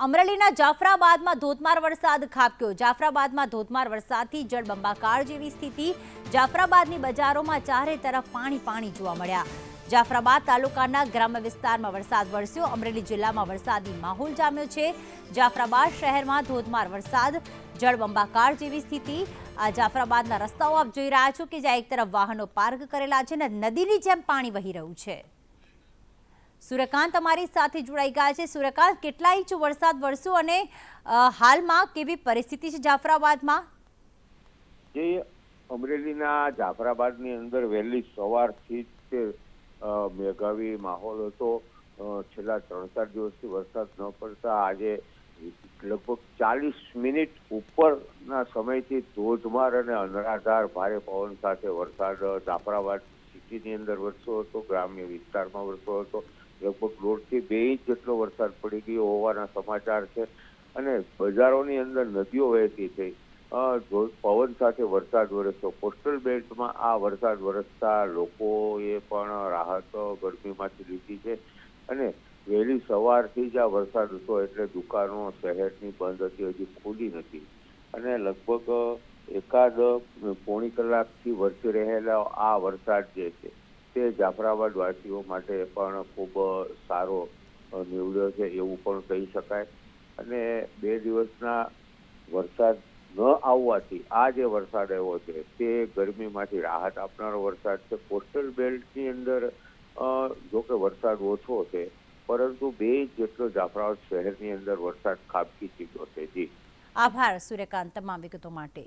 અમરેલીના જાફરાબાદમાં ધોધમાર વરસાદ ખાબક્યો. જાફરાબાદમાં ધોધમાર વરસાદથી જળબંબાકાર જેવી સ્થિતિ. જાફરાબાદની બજારોમાં ચારે તરફ પાણી પાણી જોવા મળ્યા. જાફરાબાદ તાલુકાના ગ્રામ્ય વિસ્તારમાં વરસાદ વરસ્યો. અમરેલી જિલ્લામાં વરસાદી માહોલ જામ્યો છે. જાફરાબાદ શહેરમાં ધોધમાર વરસાદ, જળબંબાકાર જેવી સ્થિતિ. આ જાફરાબાદના રસ્તાઓ આપ જોઈ રહ્યા છો કે જ્યાં એક તરફ વાહનો પાર્ક કરેલા છે અને નદીની જેમ પાણી વહી રહ્યું છે. સૂર્યકાંત અમારી સાથે જોડાઈ ગયા છે. સૂર્યકાંત કેટલા ઇંચ વરસાદ વરસ્યો અને હાલમાં કેવી પરિસ્થિતિ છે જાફરાબાદમાં? જે અમરેલીના જાફરાબાદની અંદર વહેલી સવારથી જ તે મેઘાવી માહોલ હતો. છેલ્લા ત્રણ ચાર દિવસથી વરસાદ ન પડતા આજે લગભગ ચાલીસ મિનિટ ઉપરના સમયથી ધોધમાર અને અનરાધાર ભારે પવન સાથે વરસાદ જાફરાબાદ સિટીની અંદર વરસ્યો હતો, ગ્રામ્ય વિસ્તારમાં વરસ્યો હતો. લગભગ દોઢથી બે ઇંચ જેટલો વરસાદ પડી ગયો હોવાના સમાચાર છે. અને બજારોની અંદર નદીઓ વહેતી થઈ. પવન સાથે વરસાદ વરસ્યો કોસ્ટલ બેલ્ટમાં આ વરસાદ વરસતા લોકોએ પણ રાહત ગરમીમાંથી લીધી છે. અને વહેલી સવારથી જ આ વરસાદ હતો, એટલે દુકાનો, શહેરની બંધ હતી, હજી ખુલી નથી. અને લગભગ એકાદ પોણી કલાકથી વરસી રહેલા આ વરસાદ જે છે તે જાફરાબાદ વાસીઓ માટે પણ ખૂબ સારો નીવડ્યો છે એવું પણ કહી શકાય. અને બે દિવસના વરસાદ ન આવવાથી, આ જે વરસાદ આવ્યો છે, તે ગરમીમાંથી રાહત આપનારો વરસાદ છે. કોસ્ટલ બેલ્ટની અંદર જોકે વરસાદ ઓછો છે, પરંતુ બે જેટલો જાફરાબાદ શહેરની અંદર વરસાદ ખાબકી ચીક્યો છે. જી. આભાર, સૂર્યકાંત. તમામ વિગતો માટે.